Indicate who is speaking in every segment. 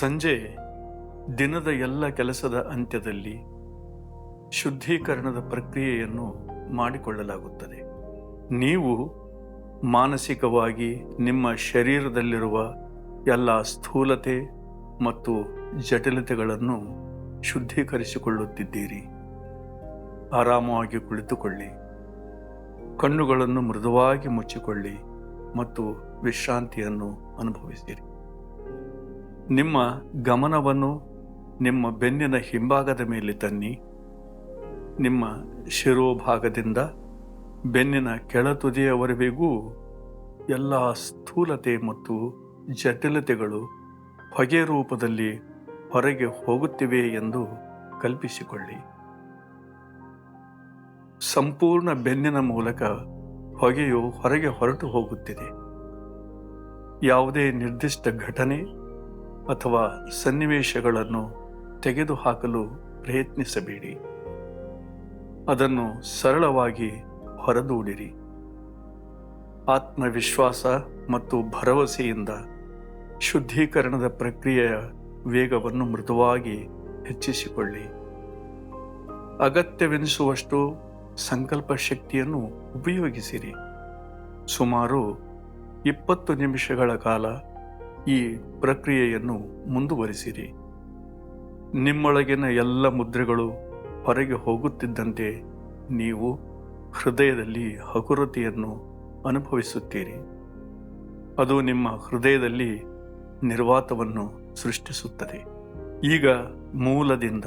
Speaker 1: ಸಂಜೆ ದಿನದ ಎಲ್ಲ ಕೆಲಸದ ಅಂತ್ಯದಲ್ಲಿ ಶುದ್ಧೀಕರಣದ ಪ್ರಕ್ರಿಯೆಯನ್ನು ಮಾಡಿಕೊಳ್ಳಲಾಗುತ್ತದೆ. ನೀವು ಮಾನಸಿಕವಾಗಿ ನಿಮ್ಮ ಶರೀರದಲ್ಲಿರುವ ಎಲ್ಲ ಸ್ಥೂಲತೆ ಮತ್ತು ಜಟಿಲತೆಗಳನ್ನು ಶುದ್ಧೀಕರಿಸಿಕೊಳ್ಳುತ್ತಿದ್ದೀರಿ. ಆರಾಮವಾಗಿ ಕುಳಿತುಕೊಳ್ಳಿ. ಕಣ್ಣುಗಳನ್ನು ಮೃದುವಾಗಿ ಮುಚ್ಚಿಕೊಳ್ಳಿ ಮತ್ತು ವಿಶ್ರಾಂತಿಯನ್ನು ಅನುಭವಿಸಿರಿ. ನಿಮ್ಮ ಗಮನವನ್ನು ನಿಮ್ಮ ಬೆನ್ನಿನ ಹಿಂಭಾಗದ ಮೇಲೆ ತನ್ನಿ. ನಿಮ್ಮ ಶಿರೋಭಾಗದಿಂದ ಬೆನ್ನಿನ ಕೆಳತುದಿಯವರೆಗೂ ಎಲ್ಲ ಸ್ಥೂಲತೆ ಮತ್ತು ಜಟಿಲತೆಗಳು ಹೊಗೆ ರೂಪದಲ್ಲಿ ಹೊರಗೆ ಹೋಗುತ್ತಿವೆ ಎಂದು ಕಲ್ಪಿಸಿಕೊಳ್ಳಿ. ಸಂಪೂರ್ಣ ಬೆನ್ನಿನ ಮೂಲಕ ಹೊಗೆಯು ಹೊರಗೆ ಹೊರಟು ಹೋಗುತ್ತಿದೆ. ಯಾವುದೇ ನಿರ್ದಿಷ್ಟ ಘಟನೆ ಅಥವಾ ಸನ್ನಿವೇಶಗಳನ್ನು ತೆಗೆದುಹಾಕಲು ಪ್ರಯತ್ನಿಸಬೇಡಿ. ಅದನ್ನು ಸರಳವಾಗಿ ಹೊರದೂಡಿರಿ. ಆತ್ಮವಿಶ್ವಾಸ ಮತ್ತು ಭರವಸೆಯಿಂದ ಶುದ್ಧೀಕರಣದ ಪ್ರಕ್ರಿಯೆಯ ವೇಗವನ್ನು ಮೃದುವಾಗಿ ಹೆಚ್ಚಿಸಿಕೊಳ್ಳಿ. ಅಗತ್ಯವೆನಿಸುವಷ್ಟು ಸಂಕಲ್ಪ ಶಕ್ತಿಯನ್ನು ಉಪಯೋಗಿಸಿರಿ. ಸುಮಾರು ಇಪ್ಪತ್ತು ನಿಮಿಷಗಳ ಕಾಲ ಈ ಪ್ರಕ್ರಿಯೆಯನ್ನು ಮುಂದುವರಿಸಿರಿ. ನಿಮ್ಮೊಳಗಿನ ಎಲ್ಲ ಮುದ್ರೆಗಳು ಹೊರಗೆ ಹೋಗುತ್ತಿದ್ದಂತೆ ನೀವು ಹೃದಯದಲ್ಲಿ ಹಗುರತೆಯನ್ನು ಅನುಭವಿಸುತ್ತೀರಿ. ಅದು ನಿಮ್ಮ ಹೃದಯದಲ್ಲಿ ನಿರ್ವಾತವನ್ನು ಸೃಷ್ಟಿಸುತ್ತದೆ. ಈಗ ಮೂಲದಿಂದ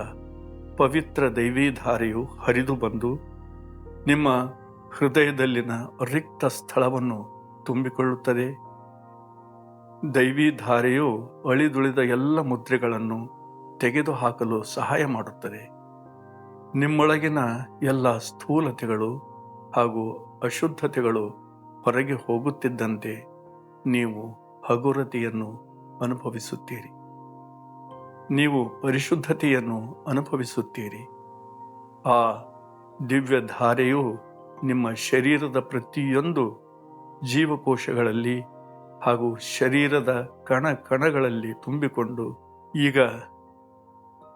Speaker 1: ಪವಿತ್ರ ದೈವೀಧಾರೆಯು ಹರಿದು ಬಂದು ನಿಮ್ಮ ಹೃದಯದಲ್ಲಿನ ರಿಕ್ತ ಸ್ಥಳವನ್ನು ತುಂಬಿಕೊಳ್ಳುತ್ತದೆ. ದೈವೀಧಾರೆಯು ಅಳಿದುಳಿದ ಎಲ್ಲ ಮುದ್ರೆಗಳನ್ನು ತೆಗೆದುಹಾಕಲು ಸಹಾಯ ಮಾಡುತ್ತದೆ. ನಿಮ್ಮೊಳಗಿನ ಎಲ್ಲ ಸ್ಥೂಲತೆಗಳು ಹಾಗೂ ಅಶುದ್ಧತೆಗಳು ಹೊರಗೆ ಹೋಗುತ್ತಿದ್ದಂತೆ ನೀವು ಹಗುರತೆಯನ್ನು ಅನುಭವಿಸುತ್ತೀರಿ. ನೀವು ಪರಿಶುದ್ಧತೆಯನ್ನು ಅನುಭವಿಸುತ್ತೀರಿ. ಆ ದಿವ್ಯ ಧಾರೆಯು ನಿಮ್ಮ ಶರೀರದ ಪ್ರತಿಯೊಂದು ಜೀವಕೋಶಗಳಲ್ಲಿ ಹಾಗೂ ಶರೀರದ ಕಣ ಕಣಗಳಲ್ಲಿ ತುಂಬಿಕೊಂಡು ಈಗ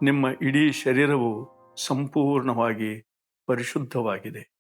Speaker 1: ನಿಮ್ಮ ಇಡೀ ಶರೀರವು ಸಂಪೂರ್ಣವಾಗಿ ಪರಿಶುದ್ಧವಾಗಿದೆ.